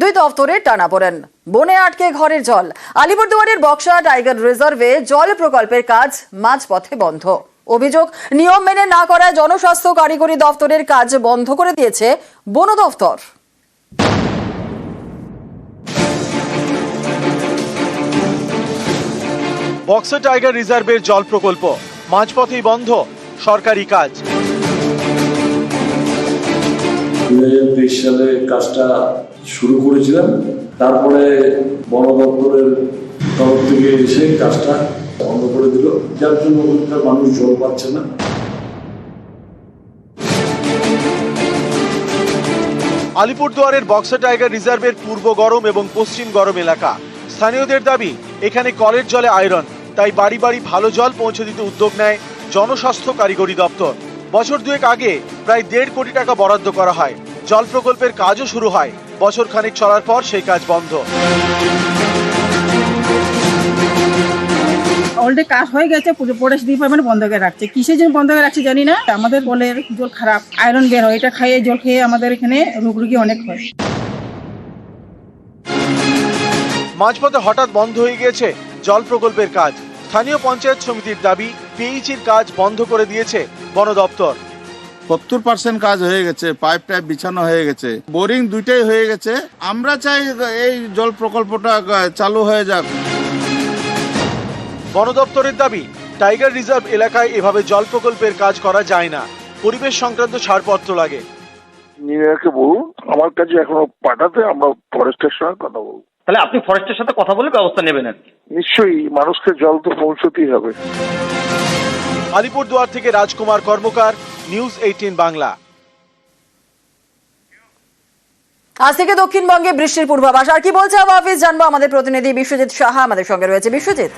দুই দফতরের টানাপোড়েন বনে আটকে ঘরের জল। আলিপুরদুয়ারের বক্সা টাইগার রিজার্ভে জল প্রকল্পের কাজ মাঝপথে বন্ধ। অভিযোগ নিয়ম মেনে না করায় জনস্বাস্থ্য কারিগরি দফতরের কাজ বন্ধ করে দিয়েছে বন দফতর। বক্সা টাইগার রিজার্ভের জল প্রকল্প মাঝপথেই বন্ধ। সরকারি কাজ। দুই হাজার তেইশ সালে কাজটা শুরু করেছিলাম। তারপরে বন দপ্তরের তরফ থেকে এসে কাজটা বন্ধ করে দিল। যার জন্য ওখানকার মানুষ জল পাচ্ছে না। আলিপুরদুয়ারের বক্সা টাইগার রিজার্ভের পূর্ব গরম এবং পশ্চিম গরম এলাকা। স্থানীয়দের দাবি, এখানে কলের জলে আয়রন, তাই বাড়ি বাড়ি ভালো জল পৌঁছে দিতে উদ্যোগ নেয় জনস্বাস্থ্য কারিগরি দপ্তর। বছর দুয়েক আগে প্রায় দেড় কোটি টাকা বরাদ্দ করা হয়। জল প্রকল্পের কাজও শুরু হয়। বছর খানিক চলার পর সেই কাজ বন্ধ। অলরেডি কাজ হয়ে গেছে ফরেস্ট ডিপার্টমেন্ট বন্ধ করে রাখছে। কিসের জন্য বন্ধ করে রাখছে জানি না আমাদের কলের জল খারাপ আয়রন বের হয় এটা খাইয়ে জল খেয়ে আমাদের এখানে রোগ রুগী অনেক হয়। মাঝপথে হঠাৎ বন্ধ হয়ে গিয়েছে জল প্রকল্পের কাজ। স্থানীয় পঞ্চায়েত সমিতির দাবি পিএইচির কাজ বন্ধ করে দিয়েছে বন দপ্তর। সত্তর পার্সেন্ট কাজ হয়ে গেছে পাইপ টাইপ বিছানো হয়ে গেছে। বোরিং দুইটাই হয়ে গেছে। আমরা চাই এই জল প্রকল্পটা চালু হয়ে যাক। বন দপ্তরের দাবি টাইগার রিজার্ভ এলাকায় এভাবে জল প্রকল্পের কাজ করা যায় না। পরিবেশ সংক্রান্ত ছাড়পত্র লাগে। ইঞ্জিনিয়ারকে বলুন আমার কাছে এখনও পাঠাতে আমরা ফরেস্টের সঙ্গে কথা বলব। তাহলে আপনি ফরেস্টের সাথে কথা বলে ব্যবস্থা নেবেন আর নিশ্চয়ই মানুষকে জল তো পৌঁছতেই হবে। আলিপুরদুয়ার থেকে রাজকুমার কর্মকার নিউজ এইটিন বাংলা। আজ থেকে দক্ষিণবঙ্গে বৃষ্টির পূর্বাভাস। আর কি বলছে আবহাওয়া অফিস জানব আমাদের প্রতিনিধি বিশ্বজিৎ সাহা আমাদের সঙ্গে রয়েছে। বিশ্বজিৎ।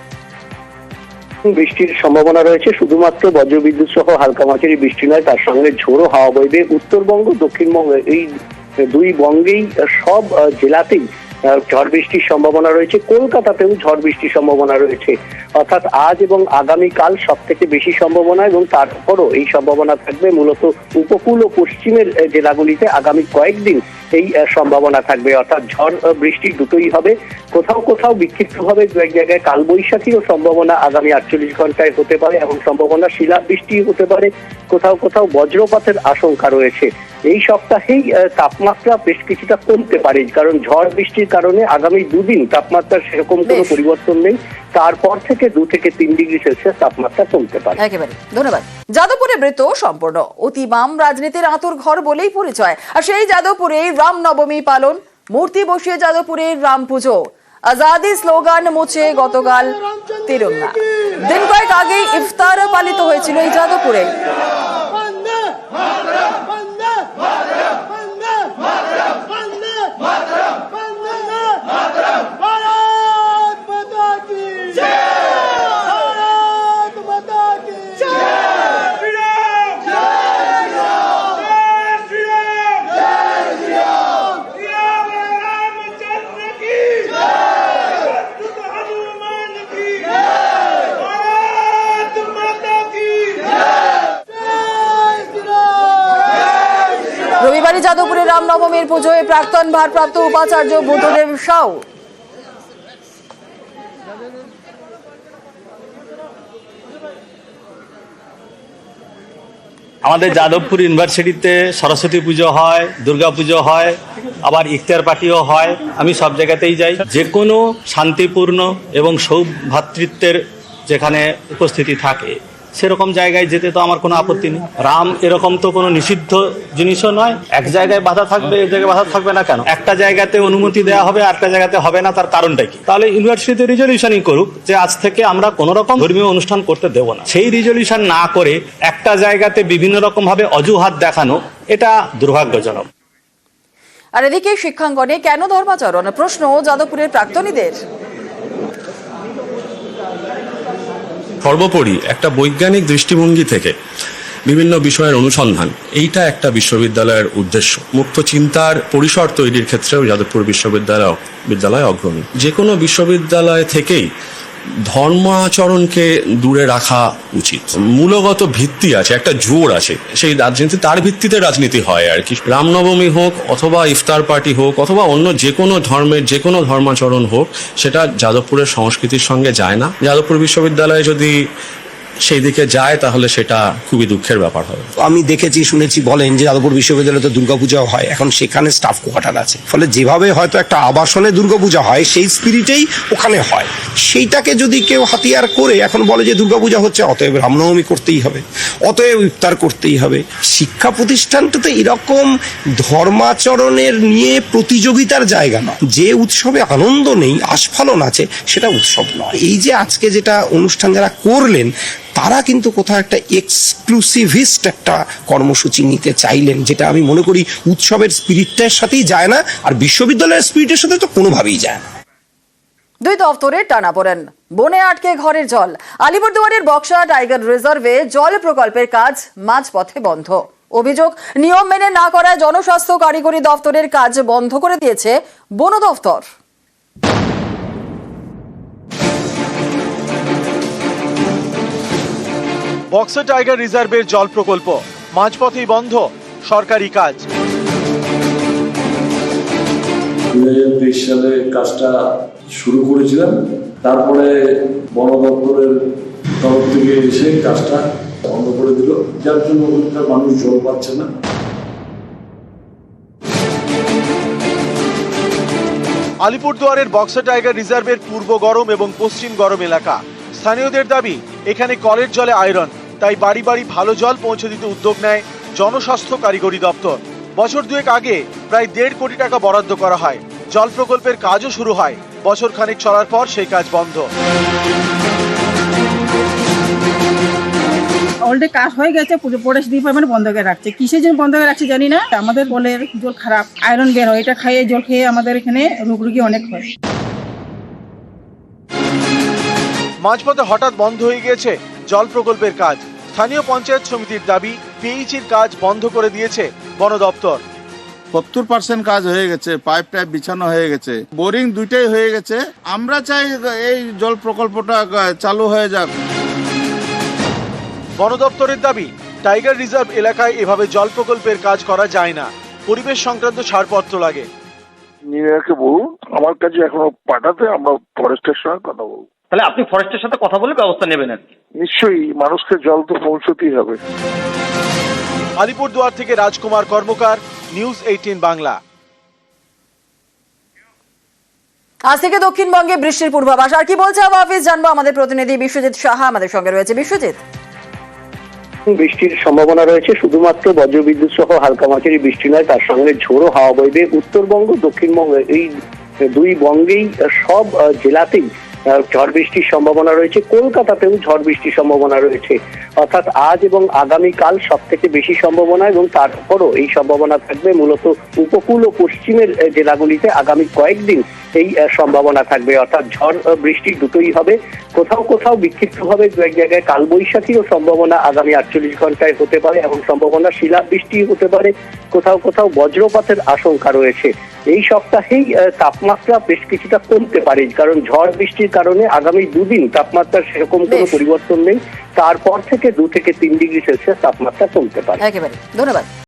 বৃষ্টির সম্ভাবনা রয়েছে। শুধুমাত্র বজ্রবিদ্যুৎ সহ হালকা মাঝারি বৃষ্টি নয় তার সঙ্গে ঝোড়ো হাওয়া বইবে। উত্তরবঙ্গ দক্ষিণবঙ্গ এই দুই বঙ্গেই সব জেলাতেই ঝড় বৃষ্টির সম্ভাবনা রয়েছে। কলকাতাতেও ঝড় বৃষ্টির সম্ভাবনা রয়েছে। অর্থাৎ আজ এবং আগামীকাল সব থেকে বেশি সম্ভাবনা এবং তারপরও এই সম্ভাবনা থাকবে। মূলত উপকূল ও পশ্চিমের জেলাগুলিতে আগামী কয়েকদিন এই সম্ভাবনা থাকবে। অর্থাৎ ঝড় বৃষ্টি দুটোই হবে। কোথাও কোথাও বিক্ষিপ্তভাবে দু এক জায়গায় কালবৈশাখীরও সম্ভাবনা আগামী আটচল্লিশ ঘন্টায় হতে পারে। এবং সম্ভাবনা শিলাবৃষ্টি হতে পারে। কোথাও কোথাও বজ্রপাতের আশঙ্কা রয়েছে। এই সপ্তাহেই তাপমাত্রা বেশ কিছুটা কমতে পারে কারণ ঝড় বৃষ্টির কারণে আগামী দুদিন তাপমাত্রার সেরকম কোনো পরিবর্তন নেই। তারপর থেকে দু থেকে তিন ডিগ্রি সেলসিয়াস তাপমাত্রা কমতে পারে। একেবারে। ধন্যবাদ। যাদবপুরে বৃত্ত সম্পূর্ণ। অতি বাম রাজনীতির আতুর ঘর বলেই পরিচয়। আর সেই যাদবপুরে রাম নবমী পালন। মূর্তি বসিয়ে যাদবপুরে রাম পুজো। আজাদি স্লোগান মুছে গতকাল তিরঙ্গা দিন কয়েক আগেই ইফতার পালিত হয়েছিল এই যাদবপুরে। রামনবমীর পুজোয় প্রাক্তন ভারপ্রাপ্ত উপাচার্য বুদ্ধদেব সাউ। আমাদের যাদবপুর ইউনিভার্সিটিতে সরস্বতী পুজো হয়, দুর্গা পুজো হয়, আবার ইফতার পার্টিও হয়। আমি সব জায়গাতেই যাই। যে কোনো শান্তিপূর্ণ এবং সৌভ্রাতৃত্বের যেখানে উপস্থিতি থাকে সেরকম জায়গায় যেতে তো আমার কোনো আপত্তি নেই। রাম এরকম তো কোনো নিষিদ্ধ জিনিসও নয়। এক জায়গায় বাধা থাকবে, এক জায়গায় বাধা থাকবে না কেন? একটা জায়গাতে অনুমতি দেওয়া হবে আর একটা জায়গাতে হবে না, তার কারণটা কি? তাহলে ইউনিভার্সিটিতে রিজলিউশনই করুক যে আজ থেকে আমরা কোনো রকম ধর্মীয় অনুষ্ঠান করতে দেব না। সেই রিজলিউশন না করে একটা জায়গাতে বিভিন্ন রকম ভাবে অজুহাত দেখানো, এটা দুর্ভাগ্যজনক। আর এদিকে শিক্ষাঙ্গনে কেন ধর্মাচরণ? প্রশ্ন যাদবপুরের প্রাক্তনীদের। সর্বোপরি একটা বৈজ্ঞানিক দৃষ্টিভঙ্গি থেকে বিভিন্ন বিষয়ের অনুসন্ধান। এইটা একটা বিশ্ববিদ্যালয়ের উদ্দেশ্য। মুক্ত চিন্তার পরিসর তৈরির ক্ষেত্রেও যাদবপুর বিশ্ববিদ্যালয় বিদ্যালয় অগ্রণী। যে কোনো বিশ্ববিদ্যালয় থেকেই ধর্মাচরণকে দূরে রাখা উচিত। মূলগত ভিত্তি আছে, একটা জোর আছে। সেই রাজনীতি, তার ভিত্তিতে রাজনীতি হয় আর কি। রামনবমী হোক, অথবা ইফতার পার্টি হোক, অথবা অন্য যে কোনো ধর্মের যে কোনো ধর্মাচরণ হোক, সেটা যাদবপুরের সংস্কৃতির সঙ্গে যায় না। যাদবপুর বিশ্ববিদ্যালয়ে যদি সেই দিকে যায়, তাহলে সেটা খুবই দুঃখের ব্যাপার হবে আমি দেখেছি, শুনেছি, বলেন যে যাদবপুর বিশ্ববিদ্যালয়ে তো দুর্গাপূজা হয়। এখন সেখানে স্টাফ কোয়ার্টার আছে। ফলে যেভাবে হয়তো একটা আবাসনে দুর্গাপূজা হয়, সেই স্পিরিটেই ওখানে হয়। সেইটাকে যদি কেউ হাতিয়ার করে, এখন বলে যে দুর্গাপূজা হচ্ছে, অতএব রামনবমী করতেই হবে। অতএব ইফতার করতেই হবে। শিক্ষা প্রতিষ্ঠানটাতে এরকম ধর্মাচরণের নিয়ে প্রতিযোগিতার জায়গা নয়। যে উৎসবে আনন্দ নেই, আস্ফালন আছে, সেটা উৎসব নয়। এই যে আজকে যেটা অনুষ্ঠান যারা করলেন তারা কিন্তু কোথাও একটা এক্সক্লুসিভিস্ট একটা কর্মসূচি নিতে চাইলেন, যেটা আমি মনে করি উৎসবের স্পিরিটটার সাথেই যায় না, আর বিশ্ববিদ্যালয়ের স্পিরিটের সাথে তো কোনোভাবেই যায় না। দুই দফতরের টানাপোড়েন বনে আটকে ঘরের জল। আলিপুরদুয়ারের বক্সা টাইগার রিজার্ভে জল প্রকল্পের কাজ মাঝপথে বন্ধ। অভিযোগ, নিয়ম মেনে না করায় জনস্বাস্থ্য কারিগরি দফতরের কাজ বন্ধ করে দিয়েছে বন দফতর। বক্সা টাইগার রিজার্ভের জল প্রকল্প। মাঝপথেই বন্ধ সরকারি কাজ। দুই হাজার তেইশ সালে কাজটা শুরু করেছিলাম। তারপরে বন দপ্তরের তরফ থেকে এসে কাজটা বন্ধ করে দিল। যার জন্য ওখানকার মানুষ জল পাচ্ছে না। আলিপুরদুয়ারের বক্সা টাইগার রিজার্ভের পূর্ব গরম এবং পশ্চিম গরম এলাকা। স্থানীয়দের দাবি এখানে কলের জলে আয়রন। তাই বাড়ি বাড়ি ভালো জল পৌঁছে দিতে উদ্যোগ নেয় জনস্বাস্থ্য কারিগরি দপ্তর। বছর দুয়েক আগে প্রায় দেড় কোটি টাকা বরাদ্দ করা হয়। জল প্রকল্পের কাজও শুরু হয়। বছর খানেক চলার পর সেই কাজ বন্ধ। অলরেডি কাজ হয়ে গেছে পরিবেশ ডিপার্টমেন্ট বন্ধ করে রাখছে। কিসের জন্য বন্ধ করে রাখছে জানি না আমাদের কলের জল খারাপ আয়রন বের হয় এটা খাইয়ে জল খেয়ে আমাদের এখানে রোগ রুগী অনেক হয়। মাঝপথে হঠাৎ বন্ধ হয়ে গিয়েছে জল প্রকল্পের কাজ। স্থানীয় পঞ্চায়েত সমিতির দাবি পিএইচির কাজ বন্ধ করে দিয়েছে বন দপ্তর। সত্তর পার্সেন্ট কাজ হয়ে গেছে পাইপ টাইপ বিছানো হয়ে গেছে। বোরিং দুইটাই হয়ে গেছে। আমরা চাই এই জল প্রকল্পটা চালু হয়ে যাক। বন দপ্তরের দাবি টাইগার রিজার্ভ এলাকায় এভাবে জল প্রকল্পের কাজ করা যায় না। পরিবেশ সংক্রান্ত ছাড়পত্র লাগে। ইঞ্জিনিয়ারকে বলুন আমার কাছে এখনও পাঠাতে আমরা ফরেস্টের সঙ্গে কথা বলব। তাহলে আপনি ফরেস্টের সাথে কথা বলে ব্যবস্থা নেবেন আর কি। নিশ্চয়ই মানুষকে জল তো পৌঁছতেই হবে। আলিপুরদুয়ার থেকে রাজকুমার কর্মকার নিউজ এইটিন বাংলা। আজ থেকে দক্ষিণবঙ্গে বৃষ্টির পূর্বাভাস। আর কি বলছে আবহাওয়া অফিস? জানব আমাদের প্রতিনিধি বিশ্বজিৎ সাহা। আমাদের সঙ্গে রয়েছে বিশ্বজিৎ। বৃষ্টির সম্ভাবনা রয়েছে। শুধুমাত্র বজ্রবিদ্যুৎ সহ হালকা মাঝারি বৃষ্টি নয় তার সঙ্গে ঝোড়ো হাওয়া বইবে। উত্তরবঙ্গ দক্ষিণবঙ্গ এই দুই বঙ্গেই সব জেলাতেই ঝড় বৃষ্টির সম্ভাবনা রয়েছে। কলকাতাতেও ঝড় বৃষ্টির সম্ভাবনা রয়েছে। অর্থাৎ আজ এবং আগামীকাল সব থেকে বেশি সম্ভাবনা এবং তারপরও এই সম্ভাবনা থাকবে। মূলত উপকূল ও পশ্চিমের জেলাগুলিতে আগামী কয়েকদিন এই সম্ভাবনা থাকবে। অর্থাৎ ঝড় বৃষ্টি দুটোই হবে। কোথাও কোথাও বিক্ষিপ্তভাবে দু এক জায়গায় কালবৈশাখীরও সম্ভাবনা আগামী আটচল্লিশ ঘন্টায় হতে পারে এবং সম্ভাবনা শিলাবৃষ্টি হতে পারে। কোথাও কোথাও বজ্রপাতের আশঙ্কা রয়েছে। এই সপ্তাহেই তাপমাত্রা বেশ কিছুটা কমতে পারে কারণ ঝড় বৃষ্টির কারণে আগামী দুদিন তাপমাত্রার সেরকম কোনো পরিবর্তন নেই। তারপর থেকে দু থেকে তিন ডিগ্রি সেলসিয়াস তাপমাত্রা কমতে পারে। একেবারে। ধন্যবাদ।